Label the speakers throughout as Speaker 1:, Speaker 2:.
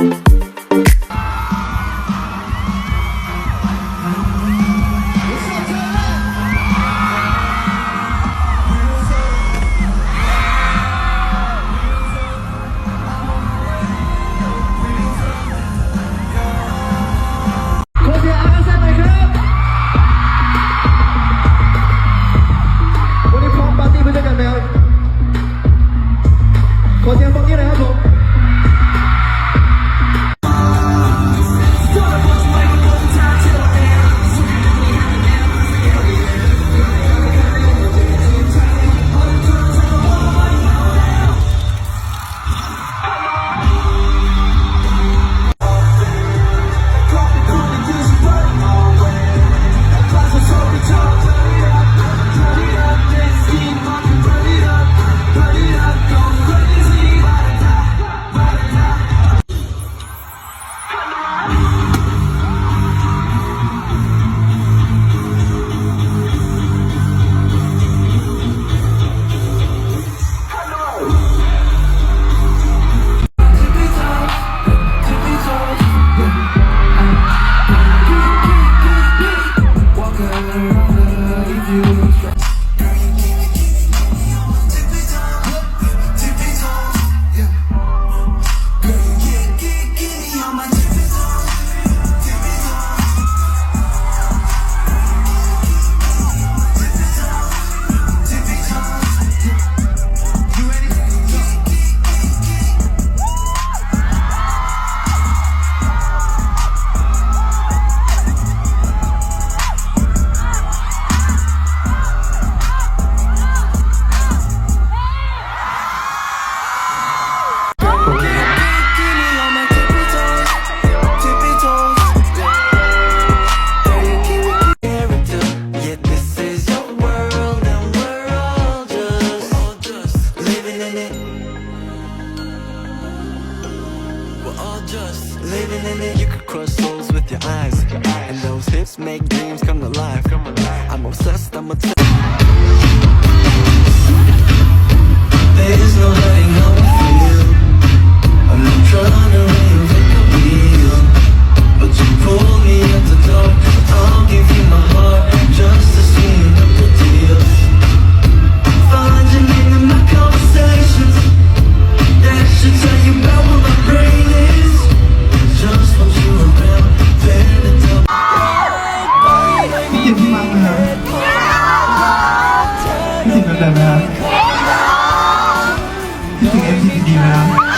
Speaker 1: ข
Speaker 2: all just living in it. You could crush souls with your eyes, and those hips make dreams come to life. I'm obsessed. I'm obsessed. There's no. I'm not trying to but you pull me at the door. I'll give you my heart just
Speaker 1: ครับพี่จิมเป็นแบบไหมครับคิดถึง MCD ไหมครับ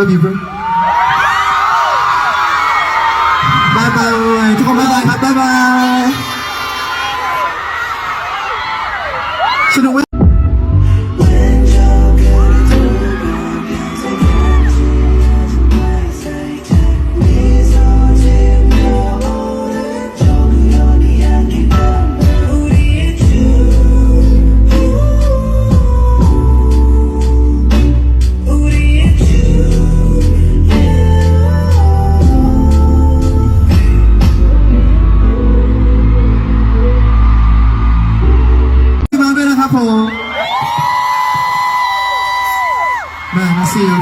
Speaker 1: love you bro บายบายทุกคนบายบายครับบายบายสนุกไหม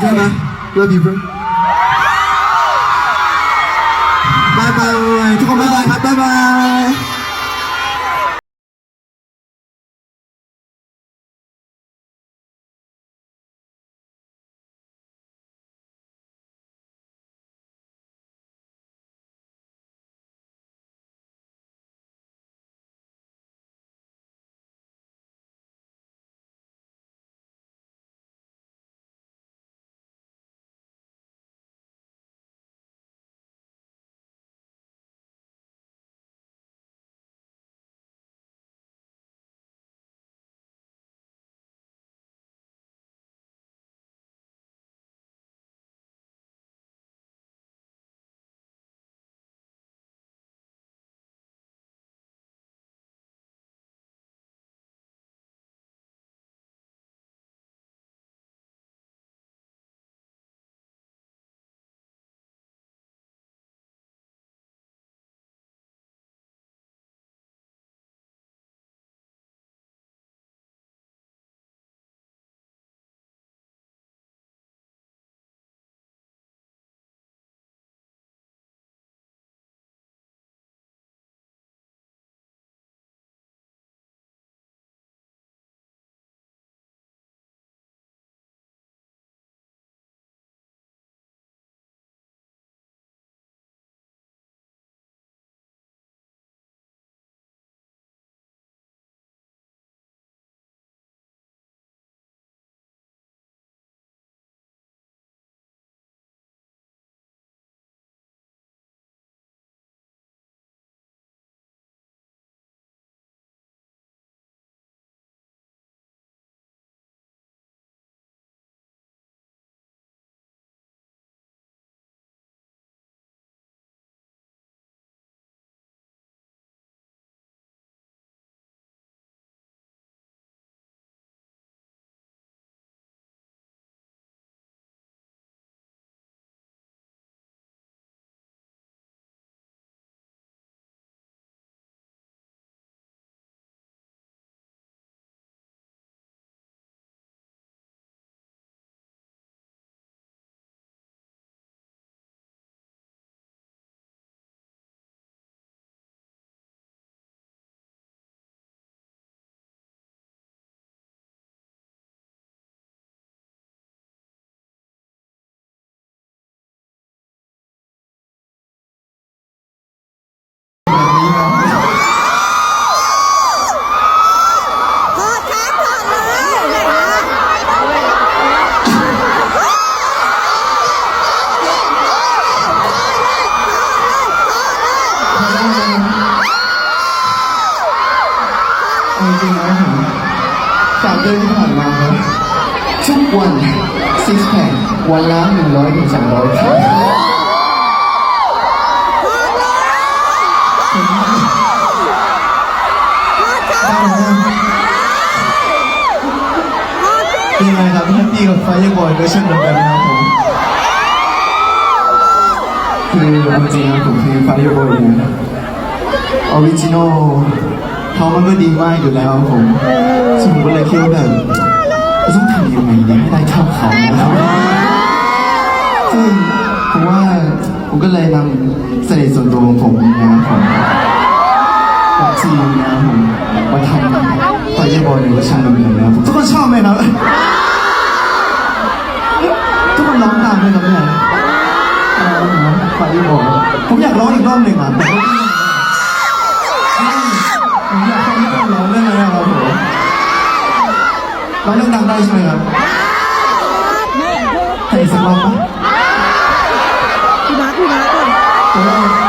Speaker 1: ใช่ไหม love you bro บายบายทุกคนบายบายครับ ริงๆนะผมสามเดือนที่ผ่านมาครับทุกวันซิสแพควันละหนึ่งร้อยถึงสองร้อยครับยังไงครับแฮปปี้กับไฟยังบอยก็เช่นเดียวกันนะครับผมคือจริงๆผมคือไฟยังบอยเนี่ยออริจินอล เขามันก็ดีมากอยู่แล้วครับผมซึ่งผมก็เลยคิดว่าแบบจะต้องทำยังไงเนี่ยให้ได้เท่าเขานะครับซึ่งผมว่าผมก็เลยนำเสน่ห์ส่วนตัวของผมนะครับผมกับทีมนะครับผมมาทำไฟเบอยในเวอร์ชันเดิมๆนะครับผมทุกคนชอบไหมครับทุกคนร้องตามเลยครับเนี่ยไฟบอกผมอยากร้องอีกรอบหนึ่งอะแต่ไม่ได้ ผมอยากฟังที่คนร้องได้ไหมครับผมร้องดังๆได้ใช่ไหมครับให้อีกสักรอบปะ
Speaker 3: พี่นัทพี่นัทก่อน
Speaker 1: ผม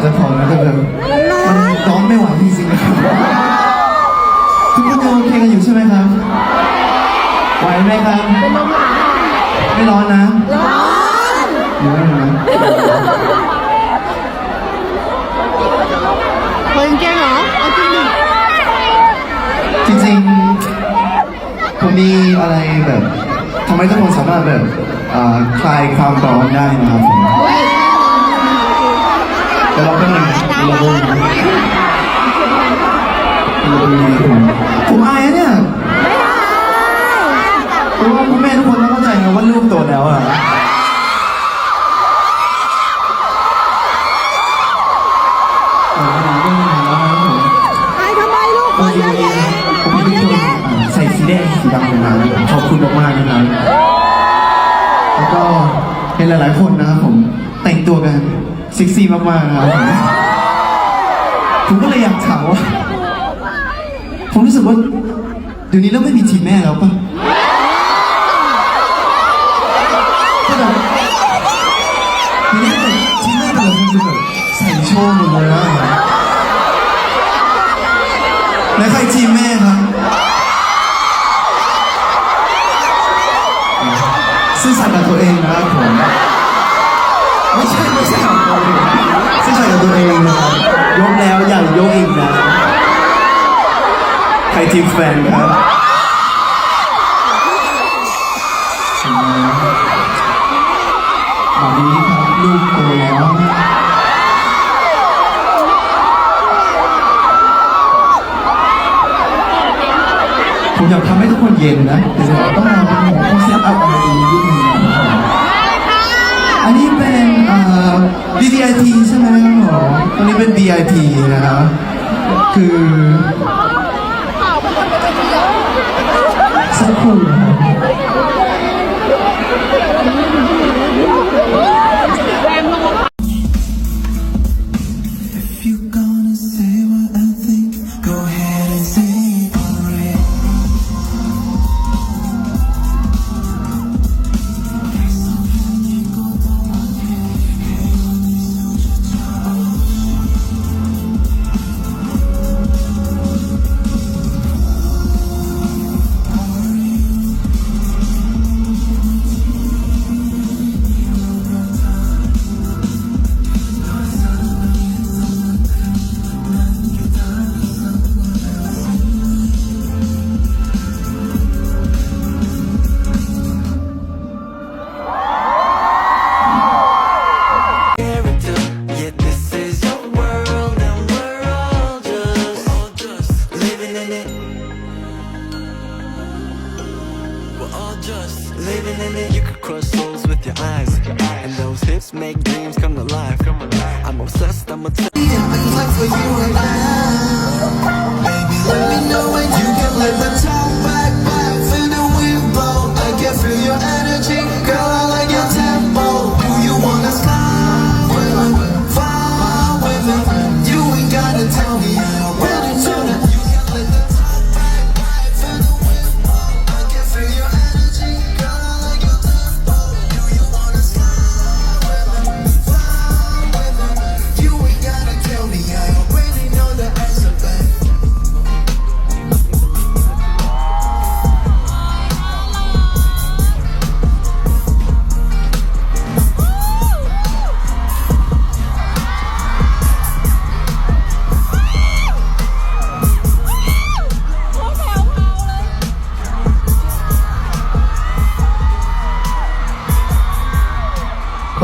Speaker 1: ผมไม่ได้กะจะขอนะ
Speaker 3: แต่
Speaker 1: แบบมันร้องไม่ไหวจริงๆนะครับทุกคนยังโอเคกันอยู่ใช่ไหมครับ ไหวไหมครับ ไม่ร้อนนะ
Speaker 3: ร้องเฮ้ยแกเหรอเอาจริงดิ
Speaker 1: จริงๆผมมีอะไรแบบทำให้ทุกคนสามารถแบบอ่าคลายความร้อนได้นะครับผม
Speaker 3: เฮ้ย
Speaker 1: แต่เราก็หนึ่งเราก็หนึ่งผมอายนะเนี่ยเพราะว่าพ่อแม่ทุกคนต้องเข้าใจนะว่าลูกโตแล้วอะเออไม่เป็นไรนะครับผม
Speaker 3: ไอ้ทำไมลูกคนเยอะแยะ
Speaker 1: ผม
Speaker 3: คน
Speaker 1: เป็น
Speaker 3: เยอะ
Speaker 1: คน
Speaker 3: แยะ
Speaker 1: ใส่สีแดงสีดำเลยนะขอบคุณมากๆนะครับแล้วก็เห็นหลายๆคนนะครับผมแต่งตัวกัน เซ็กซี่มากๆนะครับผมผมก็เลยอยากถามว่าผมรู้สึกว่าเดี๋ยวนี้เริ่มไม่มีทีมแม่แล้วป่ะก็แบบเดี๋ยวนี้แบบทีมแม่แต่ละคนคือแบบใส่โชว์หมดเลยนะแล้วใครทีมแม่ครับซื่อสัตย์กับตัวเอง ตย์กับตัวเองนะครับยกแล้วอย่ายกอีกนะ ใครทีมแฟนครับตอนนี้ครับลูกโตแล้วผมอยากทำให้ทุกคนเย็นนะ แต่เราต้องเอาต้องเซตอัพอะไรดีนิดนึงนะครับอันนี้เป็นเอ่อ VIP ใช่ไหมครับผมอันนี้เป็น VIP นะครับ คือสักครู่นะครับ
Speaker 2: make dreams come to life. I'm obsessed. I'm a.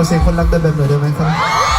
Speaker 1: เสียงคนรักเดินแบบหน่อยได้ไหมครับ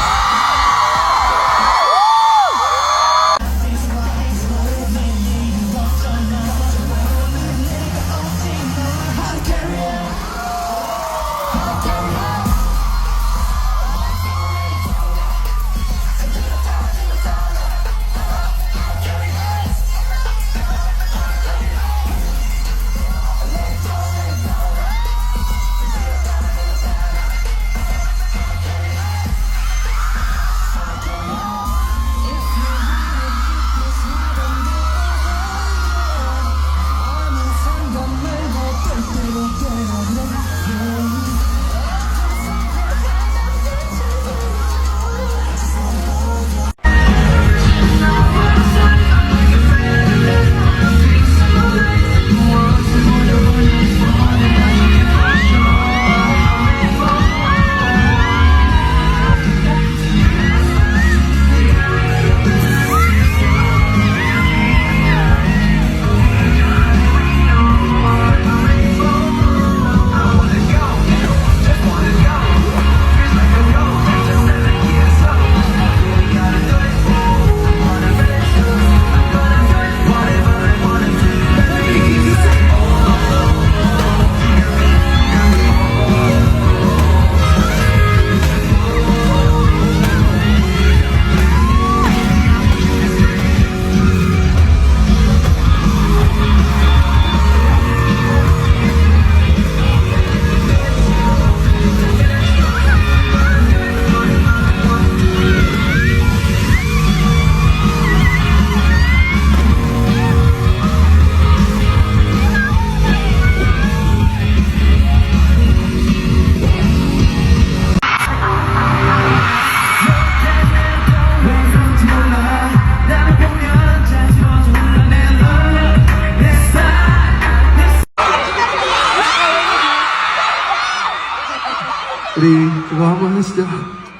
Speaker 1: 우리 그거 한번 하시 죠.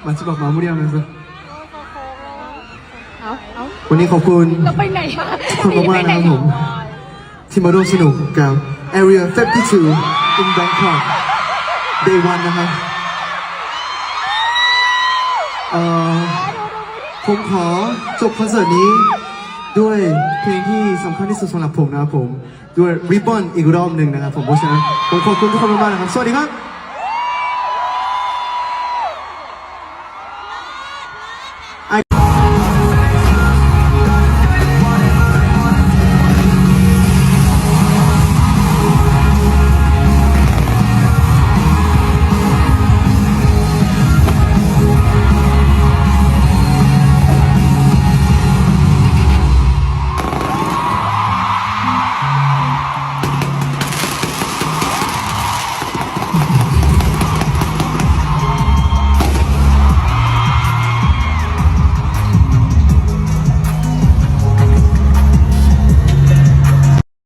Speaker 1: 마지막 마무리하면 서.
Speaker 3: เอาเอา
Speaker 1: วันนี้ขอบคุณ
Speaker 3: เราไนมาข
Speaker 1: อบคุณมากๆนะครับผม ที่มาร่วมสนุกกับ Area 52 in Bangkok Day 1 นะครับผมขอจบคอนเสิร์ตนี้ด้วยเพลงที่สำคัญที่สุดสำหรับผมนะครับผม ด้วย Ribbon อีกรอบหนึ่งนะครับผมเพราะฉะนั้นผมขอบคุณทุกคนมากๆนะครับ สวัสดีครับ